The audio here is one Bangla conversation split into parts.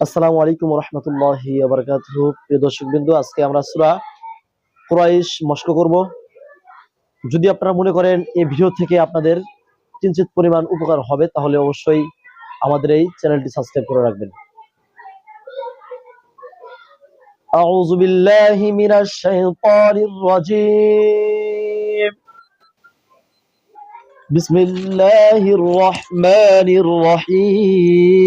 আসসালামু আলাইকুম রহমতুল্লাহ বারকাত প্রিয় দর্শক বিন্দু আজকে আমরা সুরা কুরাইশ মস্ক করব যদি আপনারা মনে করেন এই ভিডিও থেকে আপনাদের কিঞ্চিত পরিমাণ উপকার হবে তাহলে অবশ্যই আমাদের এই চ্যানেলটি সাবস্ক্রাইব করে রাখবেন أعوذ بالله من الشيطان الرجيم بسم الله الرحمن الرحيم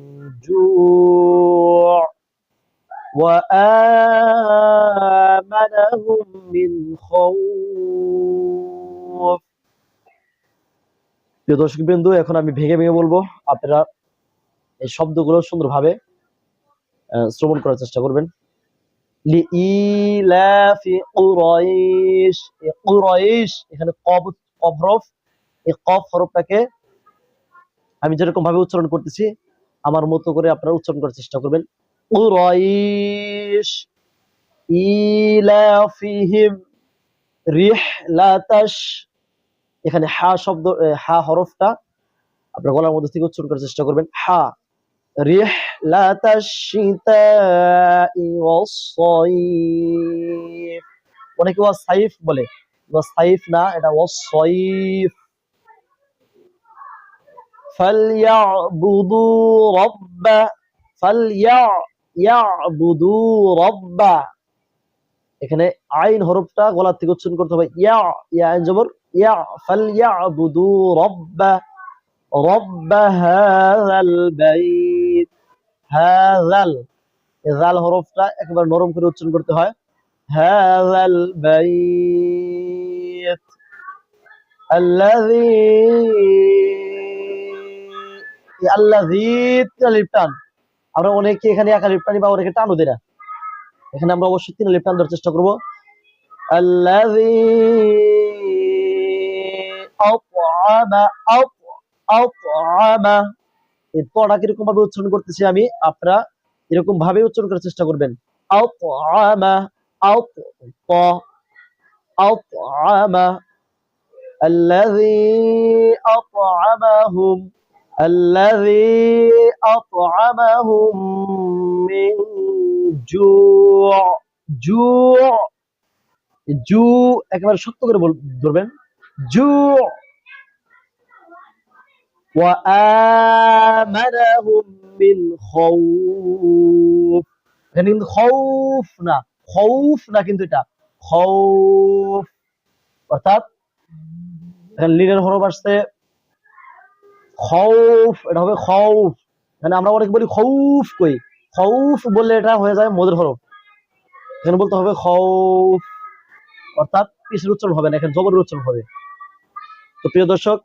جوع وآمنهم من خوف প্রিয় দর্শক বিন্দু এখন আমি ভেঙে ভেঙে বলবো আপনারা এই শব্দগুলো সুন্দরভাবে আহ, শ্রবণ করার চেষ্টা করবেন লিইলাফি কুরাইশ এই কুরাইশ এখানে কব কফ হরফ এই কফ হরফটাকে আমি যেরকম ভাবে উচ্চারণ করতেছি আমার মতো করে আপনারা উচ্চারণ করার চেষ্টা করবেন। এখানে হা শব্দ হা হরফটা আপনার গলার মধ্যে থেকে উচ্চারণ করার চেষ্টা করবেন। হা ওয়াস-সাইফ অনেকে ওয়াস সাইফ বলে। সাইফ না, এটা ওয়াস সাইফ। فليعبدوا رب فليع يعبدوا رب এখানে আইন হরফটা গলা থেকে উচ্চারণ করতে হবে ইয়া ইয়া আইন জবর ইয়া ফালইয়াবুদু রব্ব রব্ব হাযাল বাইত হাযাল এই জাল হরফটা একবার নরম করে উচ্চারণ করতে হয় হাযাল বাইত الذي আল্লাযী লিপ টান আমরা অনেকে এখানে একা লিপ টানি বা অনেকে টানও দিই না এখানে আমরা অবশ্যই তিন লিপ টান দেওয়ার চেষ্টা করবো আল্লাযী আত'আমা আত- আত'আমা এই তটা কিরকম ভাবে উচ্চারণ করতেছি আমি আপনারা এরকম ভাবে উচ্চারণ করার চেষ্টা করবেন আত'আমা আত ত আত'আমা الذي أطعمهم الذي أطعمهم من جوع جوع জু একেবারে শক্ত করে বল- ধরবেন জু وآمنهم من خوف এখানে কিন্তু খৌফ না খৌফ না কিন্তু এটা খৌফ অর্থাৎ এখানে লিনের হরফ আসছে খৌফ, এটা হবে খৌফ। এখানে আমরা অনেক বলি খৌফ কই। খৌফ বললে এটা হয়ে যায় মধুর হরফ। এখানে বলতে হবে খৌফ। অর্থাৎ পিসের উচ্চারণ হবে না, এখানে জবরের উচ্চারণ হবে। তো প্রিয় দর্শক,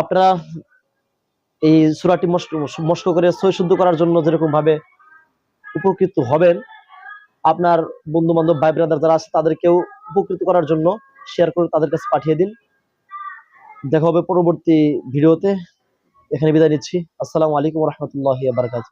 আপনারা এই সুরাটি মস্ক করে সই শুদ্ধ করার জন্য যেরকম ভাবে উপকৃত হবেন, আপনার বন্ধু বান্ধব ভাই ব্রাদার যারা আছে তাদেরকেও উপকৃত করার জন্য শেয়ার করে তাদের কাছে পাঠিয়ে দিন। দেখা হবে পরবর্তী ভিডিওতে। এখানে বিদায় নিচ্ছি। আসসালামু আলাইকুম রহমতুল্লাহ বারকাত